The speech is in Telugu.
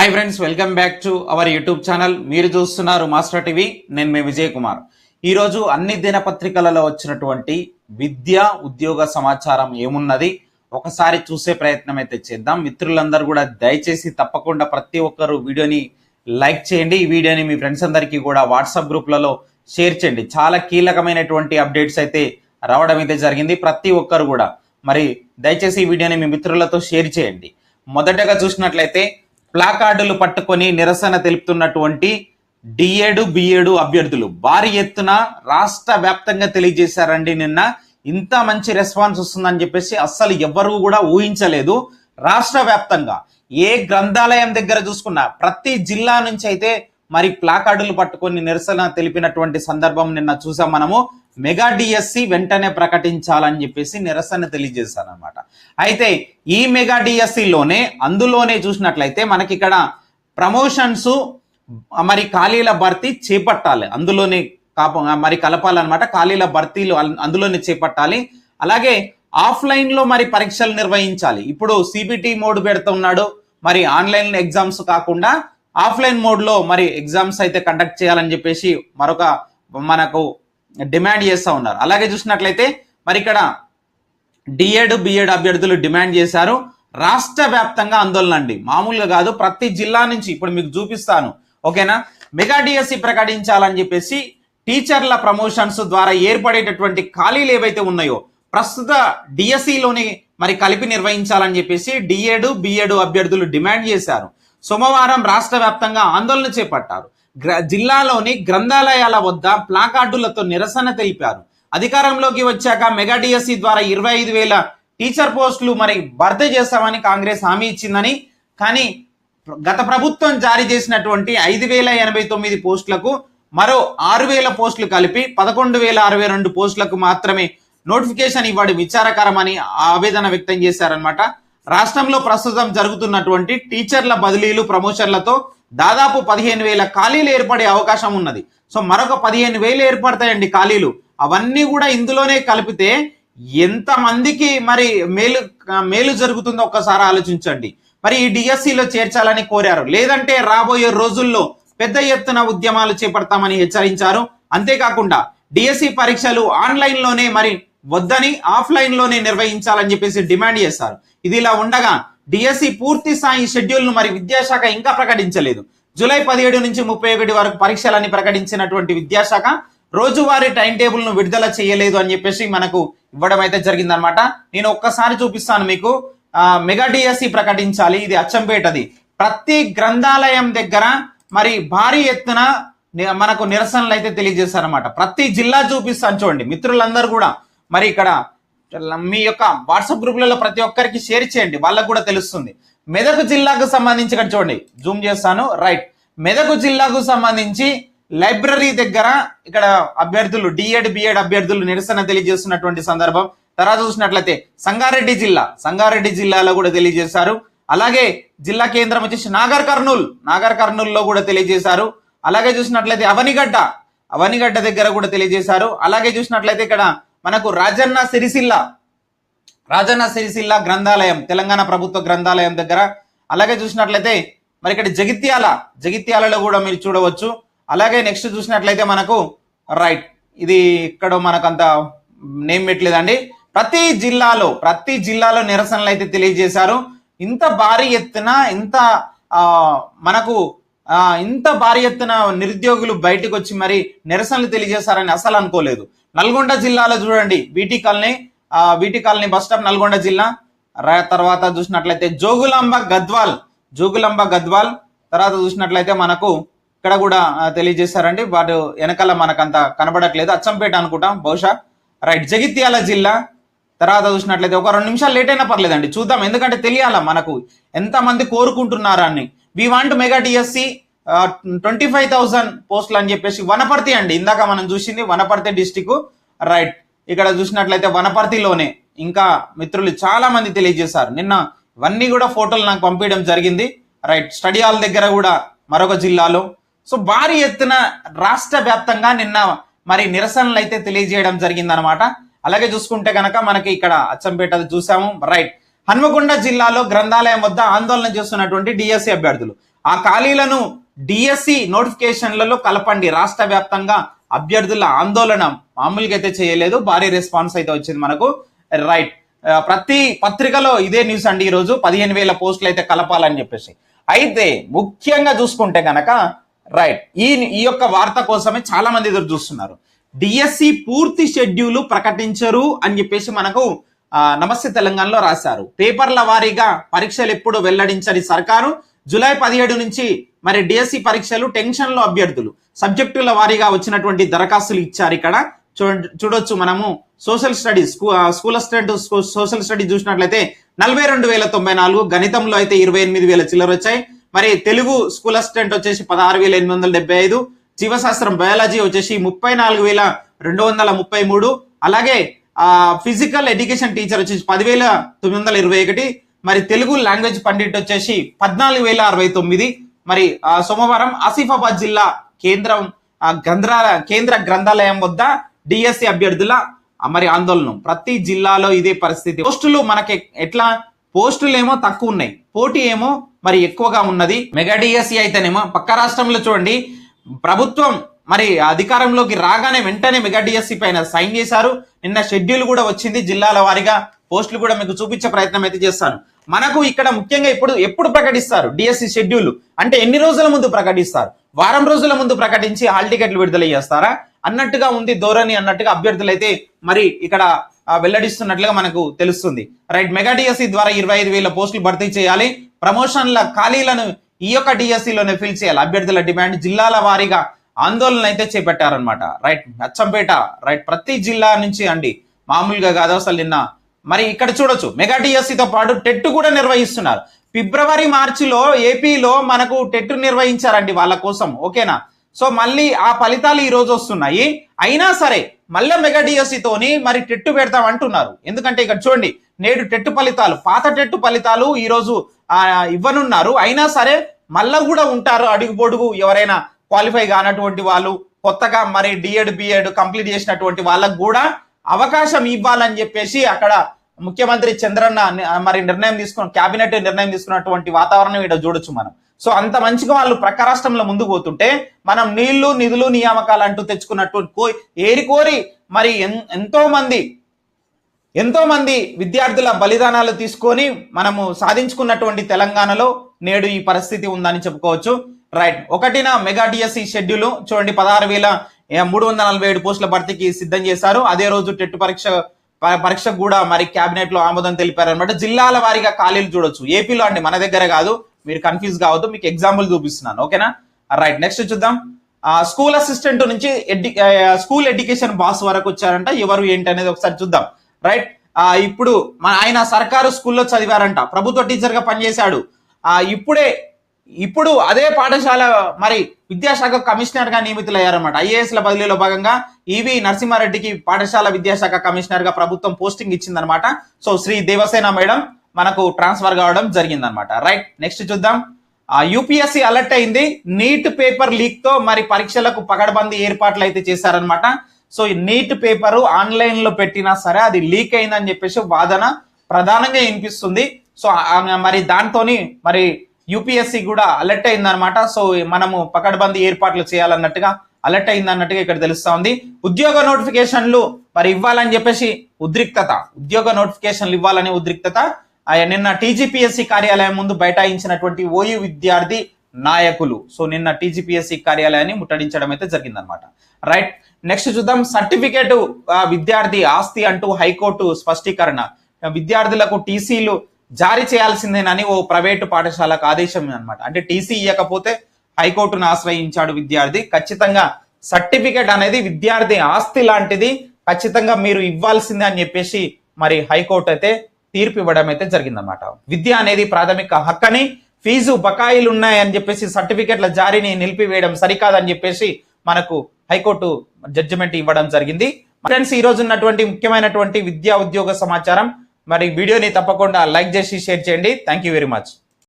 Hi friends welcome back to our YouTube channel మీరు చూస్తున్నారు మాస్టర్ టీవీ నేను మీ విజయ్ కుమార్. ఈరోజు అన్ని దినపత్రికలలో వచ్చినటువంటి విద్య ఉద్యోగ సమాచారం ఏమున్నది ఒకసారి చూసే ప్రయత్నం అయితే చేద్దాం. మిత్రులందరూ కూడా దయచేసి తప్పకుండా ప్రతి ఒక్కరు వీడియోని లైక్ చేయండి. ఈ వీడియోని మీ ఫ్రెండ్స్ అందరికీ కూడా వాట్సాప్ గ్రూప్లలో షేర్ చేయండి. చాలా కీలకమైనటువంటి అప్డేట్స్ అయితే రావడం అయితే జరిగింది. ప్రతి ఒక్కరు కూడా. మరి దయచేసి ఈ వీడియోని మీ మిత్రులతో షేర్ చేయండి. మొదటగా చూసినట్లయితే ప్లాకార్డులు పట్టుకొని నిరసన తెలుపుతున్నటువంటి డిఏడు బిఏడు అభ్యర్థులు. భారీ ఎత్తున రాష్ట్ర వ్యాప్తంగా తెలియజేశారండి నిన్న. ఇంత మంచి రెస్పాన్స్ వస్తుందని చెప్పేసి అస్సలు ఎవ్వరూ కూడా ఊహించలేదు. రాష్ట్ర వ్యాప్తంగా ఏ గ్రంథాలయం దగ్గర చూసుకున్నా ప్రతి జిల్లా నుంచి అయితే మరి ప్లాకార్డులు పట్టుకొని నిరసన తెలిపినటువంటి సందర్భం నిన్న చూసాం మనము. మెగా డిఎస్సి వెంటనే ప్రకటించాలని చెప్పేసి నిరసన తెలియజేశారనమాట అయితే ఈ మెగా డిఎస్సిలోనే అందులోనే చూసినట్లయితే మనకి ఇక్కడ ప్రమోషన్స్ మరి ఖాళీల భర్తీ చేపట్టాలి. అందులోనే కాప మరి కలపాలన్నమాట. ఖాళీల భర్తీలు అందులోనే చేపట్టాలి. అలాగే ఆఫ్లైన్లో మరి పరీక్షలు నిర్వహించాలి. ఇప్పుడు సిబిటి మోడ్ పెడుతున్నాడు. మరి ఆన్లైన్ ఎగ్జామ్స్ కాకుండా ఆఫ్లైన్ మోడ్లో మరి ఎగ్జామ్స్ అయితే కండక్ట్ చేయాలని చెప్పేసి మరొక మనకు డిమాండ్ చేస్తూ ఉన్నారు. అలాగే చూసినట్లయితే మరి ఇక్కడ డిఎడ్ బిఎడ్ అభ్యర్థులు డిమాండ్ చేశారు. రాష్ట్ర వ్యాప్తంగా ఆందోళన అండి. మామూలుగా కాదు ప్రతి జిల్లా నుంచి ఇప్పుడు మీకు చూపిస్తాను. ఓకేనా? మెగా డిఎస్సి ప్రకటించాలని చెప్పేసి టీచర్ల ప్రమోషన్స్ ద్వారా ఏర్పడేటటువంటి ఖాళీలు ఏవైతే ఉన్నాయో ప్రస్తుత డిఎస్సిలోని మరి కలిపి నిర్వహించాలని చెప్పేసి డిఎడ్ బిఎడ్ అభ్యర్థులు డిమాండ్ చేశారు. సోమవారం రాష్ట్ర వ్యాప్తంగా ఆందోళన చేపట్టారు. గ్ర- జిల్లాలోని గ్రంథాలయాల వద్ద ప్లాకార్డులతో నిరసన తెలిపారు. అధికారంలోకి వచ్చాక మెగా డిఎస్సి ద్వారా ఇరవై ఐదు వేల టీచర్ పోస్టులు మరి భర్తీ చేస్తామని కాంగ్రెస్ హామీ ఇచ్చిందని కానీ గత ప్రభుత్వం జారీ చేసినటువంటి ఐదు వేల ఎనభై తొమ్మిది పోస్టులకు మరో ఆరు వేల పోస్టులు కలిపి పదకొండు వేల అరవై రెండు పోస్టులకు మాత్రమే నోటిఫికేషన్ ఇవ్వడం విచారకరమని ఆవేదన వ్యక్తం చేశారనమాట రాష్ట్రంలో ప్రస్తుతం జరుగుతున్నటువంటి టీచర్ల బదిలీలు ప్రమోషన్లతో దాదాపు పదిహేను వేల ఖాళీలు ఏర్పడే అవకాశం ఉన్నది. సో మరొక పదిహేను వేలు ఏర్పడతాయండి ఖాళీలు. అవన్నీ కూడా ఇందులోనే కలిపితే ఎంతమందికి మరి మేలు మేలు జరుగుతుందో ఒక్కసారి ఆలోచించండి. మరి ఈ డిఎస్సిలో చేర్చాలని కోరారు. లేదంటే రాబోయే రోజుల్లో పెద్ద ఎత్తున ఉద్యమాలు చేపడతామని హెచ్చరించారు. అంతేకాకుండా డిఎస్సి పరీక్షలు ఆన్లైన్లోనే మరి వద్దని ఆఫ్లైన్లోనే నిర్వహించాలని చెప్పేసి డిమాండ్ చేశారు. ఇది ఇలా ఉండగా డిఎస్సి పూర్తి స్థాయి షెడ్యూల్ను మరి విద్యాశాఖ ఇంకా ప్రకటించలేదు. జూలై పదిహేడు నుంచి ముప్పై ఒకటి వరకు పరీక్షలని ప్రకటించినటువంటి విద్యాశాఖ రోజువారీ టైం టేబుల్ను విడుదల చేయలేదు అని చెప్పేసి మనకు ఇవ్వడం అయితే జరిగిందనమాట నేను ఒక్కసారి చూపిస్తాను మీకు. మెగా డిఎస్సి ప్రకటించాలి. ఇది అచ్చంపేటది. ప్రతి గ్రంథాలయం దగ్గర మరి భారీ ఎత్తున మనకు నిరసనలు అయితే తెలియజేశారనమాట ప్రతి జిల్లా చూపిస్తాను చూడండి. మిత్రులందరూ కూడా మరి ఇక్కడ మీ యొక్క వాట్సాప్ గ్రూపులలో ప్రతి ఒక్కరికి షేర్ చేయండి వాళ్ళకు కూడా తెలుస్తుంది. మెదక్ జిల్లాకు సంబంధించి ఇక్కడ చూడండి జూమ్ చేస్తాను రైట్. మెదక్ జిల్లాకు సంబంధించి లైబ్రరీ దగ్గర ఇక్కడ అభ్యర్థులు డిఎడ్ బిఎడ్ అభ్యర్థులు నిరసన తెలియజేస్తున్నటువంటి సందర్భం. తర్వాత చూసినట్లయితే సంగారెడ్డి జిల్లా సంగారెడ్డి జిల్లాలో కూడా తెలియజేశారు. అలాగే జిల్లా కేంద్రం వచ్చేసి నాగర్ కర్నూల్ నాగర్ కర్నూల్లో కూడా తెలియజేశారు. అలాగే చూసినట్లయితే అవనిగడ్డ అవనిగడ్డ దగ్గర కూడా తెలియజేశారు. అలాగే చూసినట్లయితే ఇక్కడ మనకు రాజన్న సిరిసిల్ల రాజన్న సిరిసిల్ల గ్రంథాలయం తెలంగాణ ప్రభుత్వ గ్రంథాలయం దగ్గర. అలాగే చూసినట్లయితే మరి ఇక్కడ జగిత్యాల జగిత్యాలలో కూడా మీరు చూడవచ్చు. అలాగే నెక్స్ట్ చూసినట్లయితే మనకు రైట్. ఇది ఇక్కడ మనకు అంత నేమ్ పెట్టలేదండి. ప్రతి జిల్లాలో ప్రతి జిల్లాలో నిరసనలు అయితే తెలియజేశారు. ఇంత భారీ ఎత్తున ఇంత మనకు ఇంత భారీ ఎత్తున నిరుద్యోగులు బయటకు వచ్చి మరి నిరసనలు తెలియజేశారని అసలు అనుకోలేదు. నల్గొండ జిల్లాలో చూడండి బీటీ కాలనీ ఆ, BT colony bus stop Nalgonda జిల్లా. తర్వాత చూసినట్లయితే జోగులాంబ గద్వాల్ జోగులాంబ గద్వాల్. తర్వాత చూసినట్లయితే మనకు ఇక్కడ కూడా తెలియజేశారండి. వాటి వెనకాల మనకంత కనబడట్లేదు. అచ్చంపేట అనుకుంటాం బహుశా. రైట్ జగిత్యాల జిల్లా. తర్వాత చూసినట్లయితే ఒక రెండు నిమిషాలు లేట్ అయినా పర్లేదండి. చూద్దాం ఎందుకంటే తెలియాలా మనకు ఎంతమంది కోరుకుంటున్నారా అని we want mega DSC twenty five thousand పోస్టులు అని చెప్పేసి వనపర్తి అండి. ఇందాక మనం చూసింది వనపర్తి డిస్టిక్ రైట్. ఇక్కడ చూసినట్లయితే వనపర్తిలోనే ఇంకా మిత్రులు చాలా మంది తెలియజేశారు. నిన్న ఇవన్నీ కూడా ఫోటోలు నాకు పంపించడం జరిగింది. రైట్. స్టడీ హాల్ దగ్గర కూడా మరొక జిల్లాలో. సో భారీ ఎత్తున రాష్ట్ర వ్యాప్తంగా నిన్న మరి నిరసనలు అయితే తెలియజేయడం జరిగిందనమాట అలాగే చూసుకుంటే కనుక మనకి ఇక్కడ అచ్చంపేట చూసాము. రైట్. హన్మకొండ జిల్లాలో గ్రంథాలయం వద్ద ఆందోళన చేస్తున్నటువంటి డిఎస్సి అభ్యర్థులు. ఆ ఖాళీలను డిఎస్సి నోటిఫికేషన్లలో కలపండి. రాష్ట్ర వ్యాప్తంగా అభ్యర్థుల ఆందోళన మామూలుగా అయితే చేయలేదు. భారీ రెస్పాన్స్ అయితే వచ్చింది మనకు. రైట్. ప్రతి పత్రికలో ఇదే న్యూస్ అండి ఈరోజు. పదిహేను వేల పోస్టులు అయితే కలపాలని చెప్పేసి. అయితే ముఖ్యంగా చూసుకుంటే గనక రైట్. ఈ ఈ యొక్క వార్త కోసమే చాలా మంది ఎదురు చూస్తున్నారు. డిఎస్సి పూర్తి షెడ్యూల్ ప్రకటించరు అని చెప్పేసి మనకు నమస్తే తెలంగాణలో రాశారు. పేపర్ల వారీగా పరీక్షలు ఎప్పుడు వెల్లడించని సర్కారు జూలై పదిహేడు నుంచి మరి డిఎస్సి పరీక్షలు టెన్షన్లో అభ్యర్థులు. సబ్జెక్టుల వారీగా వచ్చినటువంటి దరఖాస్తులు ఇచ్చారు ఇక్కడ. చూడ- చూడొచ్చు మనము. Social studies school assistant social studies చూసినట్లయితే నలభై రెండు వేల తొంభై నాలుగు గణితంలో అయితే ఇరవై ఎనిమిది వేల చిల్లర వచ్చాయి. మరి తెలుగు స్కూల్ అసిస్టెంట్ వచ్చేసి పదహారు వేల ఎనిమిది వందల డెబ్బై ఐదు జీవశాస్త్రం బయాలజీ వచ్చేసి ముప్పై నాలుగు వేల రెండు వందల ముప్పై మూడు అలాగే ఫిజికల్ ఎడ్యుకేషన్ టీచర్ వచ్చేసి పదివేల తొమ్మిది వందల ఇరవై ఒకటి మరి తెలుగు లాంగ్వేజ్ పండిట్ వచ్చేసి పద్నాలుగు వేల అరవై తొమ్మిది మరి సోమవారం ఆసిఫాబాద్ జిల్లా కేంద్రం గ్రంథాల కేంద్ర గ్రంథాలయం వద్ద డిఎస్సి అభ్యర్థుల మరి ఆందోళన ప్రతి జిల్లాలో ఇదే పరిస్థితి. పోస్టులు మనకి ఎట్లా? పోస్టులు ఏమో తక్కువ ఉన్నాయి. పోటీ ఏమో మరి ఎక్కువగా ఉన్నది. మెగా డిఎస్సి అయితేనేమో పక్క రాష్ట్రంలో చూడండి ప్రభుత్వం మరి అధికారంలోకి రాగానే వెంటనే మెగా డిఎస్సి పైన సైన్ చేశారు. నిన్న షెడ్యూల్ కూడా వచ్చింది. జిల్లాల వారీగా పోస్టులు కూడా మీకు చూపించే ప్రయత్నం అయితే చేస్తాను మనకు ఇక్కడ ముఖ్యంగా ఇప్పుడు ఎప్పుడు ప్రకటిస్తారు? డిఎస్సి షెడ్యూల్ అంటే ఎన్ని రోజుల ముందు ప్రకటిస్తారు? వారం రోజుల ముందు ప్రకటించి హాల్ టికెట్లు విడుదల చేస్తారా? అన్నట్టుగా ఉంది ధోరణి అన్నట్టుగా అభ్యర్థులు అయితే మరి ఇక్కడ వెల్లడిస్తున్నట్లుగా మనకు తెలుస్తుంది. రైట్ మెగా డిఎస్సి ద్వారా ఇరవై ఐదు వేల పోస్టులు భర్తీ చేయాలి. ప్రమోషన్ల ఖాళీలను ఈ యొక్క డిఎస్సిలోనే లోనే ఫిల్ చేయాలి. అభ్యర్థుల డిమాండ్ జిల్లాల వారీగా ఆందోళన అయితే చేపట్టారనమాట రైట్ అచ్చంపేట రైట్ ప్రతి జిల్లా నుంచి అండి. మామూలుగా కాదు అసలు నిన్న మరి ఇక్కడ చూడొచ్చు. మెగా టీఎస్సీతో పాటు టెట్ కూడా నిర్వహిస్తున్నారు. ఫిబ్రవరి మార్చిలో ఏపీలో మనకు టెట్ నిర్వహించారండి వాళ్ళ కోసం. ఓకేనా? సో మళ్ళీ ఆ ఫలితాలు ఈ రోజు వస్తున్నాయి. అయినా సరే మళ్ళీ మెగా DSC మరి టెట్టు పెడతాం అంటున్నారు. ఎందుకంటే ఇక్కడ చూడండి నేడు టెట్టు ఫలితాలు పాత టెట్టు ఫలితాలు ఈరోజు ఇవ్వనున్నారు. అయినా సరే మళ్ళా కూడా ఉంటారు అడుగు పొడుగు ఎవరైనా క్వాలిఫై కానటువంటి వాళ్ళు కొత్తగా మరి డిఎడ్ బిఎడ్ కంప్లీట్ చేసినటువంటి వాళ్ళకు కూడా అవకాశం ఇవ్వాలని చెప్పేసి అక్కడ ముఖ్యమంత్రి చంద్రన్న మరి నిర్ణయం తీసుకున్న కేబినెట్ నిర్ణయం తీసుకున్నటువంటి వాతావరణం ఇక్కడ చూడొచ్చు మనం. సో అంత మంచిగా వాళ్ళు ప్రక్క రాష్ట్రంలో ముందుకు పోతుంటే మనం నీళ్ళు నిధులు నియామకాలు అంటూ తెచ్చుకున్నటువంటి ఏరి కోరి మరి ఎంతో మంది ఎంతో మంది విద్యార్థుల బలిదానాలు తీసుకొని మనము సాధించుకున్నటువంటి తెలంగాణలో నేడు ఈ పరిస్థితి ఉందని చెప్పుకోవచ్చు. రైట్ ఒకటిన మెగా డిఎస్సి షెడ్యూల్ చూడండి పదహారు వేల మూడు వందల నలభై ఏడు పోస్టుల భర్తీకి సిద్ధం చేశారు. అదే రోజు టెట్ పరీక్ష పరీక్షకు కూడా మరి కేబినెట్లో ఆమోదం తెలిపారు అనమాట జిల్లాల వారీగా ఖాళీలు చూడొచ్చు. ఏపీలో అండి మన దగ్గర కాదు. మీరు కన్ఫ్యూజ్ కావద్దు. మీకు ఎగ్జాంపుల్ చూపిస్తున్నాను. ఓకేనా రైట్ నెక్స్ట్ చూద్దాం. ఆ, స్కూల్ అసిస్టెంట్ నుంచి ఎడ్యు స్కూల్ ఎడ్యుకేషన్ బాస్ వరకు వచ్చారంట. ఎవరు ఏంటి అనేది ఒకసారి చూద్దాం. రైట్ ఇప్పుడు మన ఆయన సర్కారు స్కూల్లో చదివారంట. ప్రభుత్వ టీచర్గా పనిచేశాడు. ఆ, ఇప్పుడే ఇప్పుడు అదే పాఠశాల మరి విద్యాశాఖ కమిషనర్గా నియమితులయ్యారన్నమాట. ఐఏఎస్ల బదిలీలో భాగంగా ఈవి నరసింహారెడ్డికి పాఠశాల విద్యాశాఖ కమిషనర్గా ప్రభుత్వం పోస్టింగ్ ఇచ్చిందనమాట సో శ్రీ దేవసేన మేడం మనకు ట్రాన్స్ఫర్ కావడం జరిగిందనమాట రైట్ నెక్స్ట్ చూద్దాం. యూపీఎస్సీ అలర్ట్ అయింది. నీట్ పేపర్ లీక్తో మరి పరీక్షలకు పగడబంది ఏర్పాట్లు అయితే చేశారనమాట సో ఈ నీట్ పేపర్ ఆన్లైన్లో పెట్టినా సరే అది లీక్ అయిందని చెప్పేసి వాదన ప్రధానంగా వినిపిస్తుంది. సో మరి దాంతో మరి యూపీఎస్సీ కూడా అలర్ట్ అయిందనమాట సో మనము పకడ్బందీ ఏర్పాట్లు చేయాలన్నట్టుగా అలర్ట్ అయింది అన్నట్టుగా ఇక్కడ తెలుస్తా ఉంది. ఉద్యోగ నోటిఫికేషన్లు మరి ఇవ్వాలని చెప్పేసి ఉద్రిక్తత ఉద్యోగ నోటిఫికేషన్లు ఇవ్వాలనే ఉద్రిక్తత. నిన్న టీజీపీఎస్సీ కార్యాలయం ముందు బైఠాయించినటువంటి ఓయూ విద్యార్థి నాయకులు. సో నిన్న టీజీపీఎస్సీ కార్యాలయాన్ని ముట్టడించడం అయితే జరిగిందనమాట రైట్ నెక్స్ట్ చూద్దాం. సర్టిఫికేట్ విద్యార్థి ఆస్తి అంటూ హైకోర్టు స్పష్టీకరణ. విద్యార్థులకు టీసీలు జారీ చేయాల్సిందేనని ఓ ప్రైవేటు పాఠశాలకు ఆదేశం అనమాట అంటే టీసీ ఇవ్వకపోతే హైకోర్టును ఆశ్రయించాడు విద్యార్థి. ఖచ్చితంగా సర్టిఫికేట్ అనేది విద్యార్థి ఆస్తి లాంటిది. ఖచ్చితంగా మీరు ఇవ్వాల్సిందే అని చెప్పేసి మరి హైకోర్టు అయితే తీర్పు ఇవ్వడం అయితే జరిగిందన్నమాట. విద్య అనేది ప్రాథమిక హక్కని ఫీజు బకాయిలు ఉన్నాయని చెప్పేసి సర్టిఫికేట్ల జారీని నిలిపివేయడం సరికాదని చెప్పేసి మనకు హైకోర్టు జడ్జిమెంట్ ఇవ్వడం జరిగింది. ఫ్రెండ్స్ ఈ రోజు ఉన్నటువంటి ముఖ్యమైనటువంటి విద్యా ఉద్యోగ సమాచారం మరి వీడియోని తప్పకుండా లైక్ చేసి షేర్ చేయండి. Thank you very much